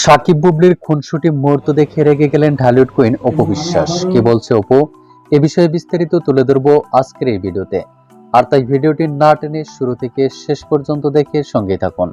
সাকিব বুবলির খুনসুটি মুহূর্ত দেখে রেগে গেলেন ঢালিউড কুইন অপু বিশ্বাস। কি বলছে অপু? এ বিষয়ে বিস্তারিত তুলে ধরবো আজকের এই ভিডিওতে। আর তাই ভিডিওটি না টেনে শুরু থেকে শেষ পর্যন্ত দেখে সঙ্গে থাকুন।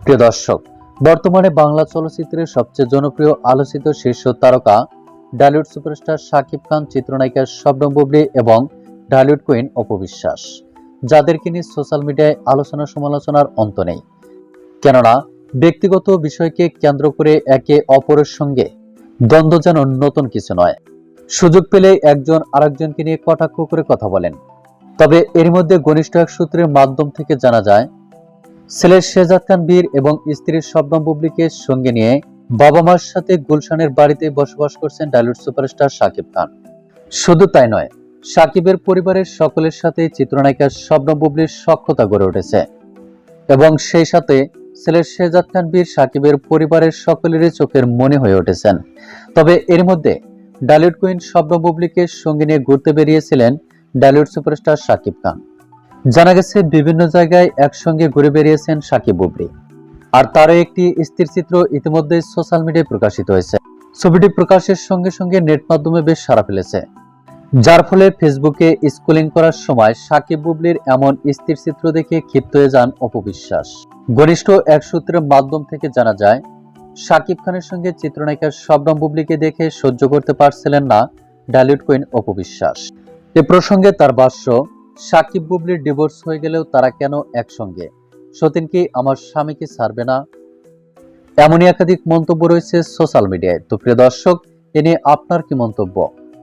প্রিয় দর্শক, বর্তমানে বাংলা চলচ্চিত্রের সবচেয়ে জনপ্রিয় আলোচিত শীর্ষ তারকা ঢালিউড সুপারস্টার শাকিব খান, চিত্রনায়িকা শবনম বুবলি এবং ঢালিউড কুইন অপু বিশ্বাস। যাদেরকে নিয়ে সোশ্যাল মিডিয়ায় আলোচনা সমালোচনার অন্ত নেই। কেননা ব্যক্তিগত বিষয়কে কেন্দ্র করে একে অপরের সঙ্গে দ্বন্দ্ব যেন নতুন কিছু নয়। সুযোগ পেলে একজন আরেকজনকে নিয়ে কটাক্ষ করে কথা বলেন। তবে এর মধ্যে ঘনিষ্ঠ এক সূত্রের মাধ্যম থেকে জানা যায় ছেলে শেজাদ খান বীর এবং স্ত্রীর শবনম বুবলিকে সঙ্গে নিয়ে বাবা মার সাথে গুলশানের বাড়িতে বসবাস করছেন ডালিউড সুপারস্টার শাকিব খান। শুধু তাই নয়, সাকিবের পরিবারের সকলের সাথে চিত্রনায়িকা শবনম বুবলির সক্ষতা গড়ে উঠেছে এবং সেই সাথে ছেলে শেজাদ খান বীর সাকিবের পরিবারের সকলেরই চোখের মনে হয়ে উঠেছেন। তবে এর মধ্যে ডালিউড কুইন শব্দ বুবলিকে সঙ্গে নিয়ে ঘুরতে বেরিয়েছিলেন ডালিউড সুপারস্টার সাকিব খান। জানা গেছে বিভিন্ন জায়গায় একসঙ্গে ঘুরে বেরিয়েছেন সাকিব বুবলি। আর তারও একটি স্থির চিত্র ইতিমধ্যে সোশ্যাল মিডিয়ায় প্রকাশিত হয়েছে। ছবিটি প্রকাশের সঙ্গে সঙ্গে নেট মাধ্যমে বেশ সাড়া ফেলেছে। যার ফলে ফেসবুকে স্কুলিং করার সময় সাকিব বুবলির এমন স্থির চিত্র দেখে ক্ষিপ্ত হয়ে যান অপবিশ্বাস। ঘনিষ্ঠ এক সূত্রের মাধ্যম থেকে জানা যায়, সাকিব খানের সঙ্গে চিত্রনায়িকা শবনম বুবলিকে দেখে সহ্য করতে পারছিলেন না ডালিউড কুইন অপবিশ্বাস। এ প্রসঙ্গে তার ভাষ্য সাকিব বুবলির ডিভোর্স হয়ে গেলেও তারা কেন একসঙ্গে? সতীন কি আমার স্বামীকে ছাড়বে না? এমনই একাধিক মন্তব্য রয়েছে সোশ্যাল মিডিয়ায়। তো প্রিয় দর্শক, এ নিয়ে আপনার কি মন্তব্য?